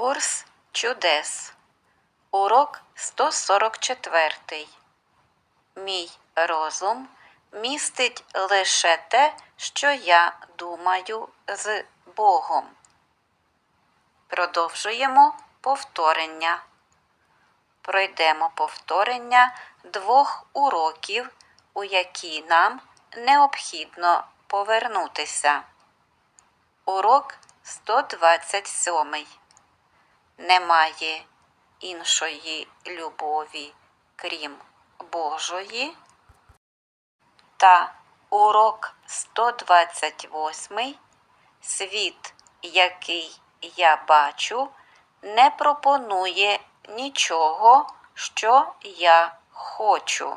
Курс чудес. Урок 144. Мій розум містить лише те, що я думаю з Богом. Продовжуємо повторення. Пройдемо повторення двох уроків, у які нам необхідно повернутися. Урок 127. Немає іншої любові, крім Божої. Та урок 128. Світ, який я бачу, не пропонує нічого, що я хочу.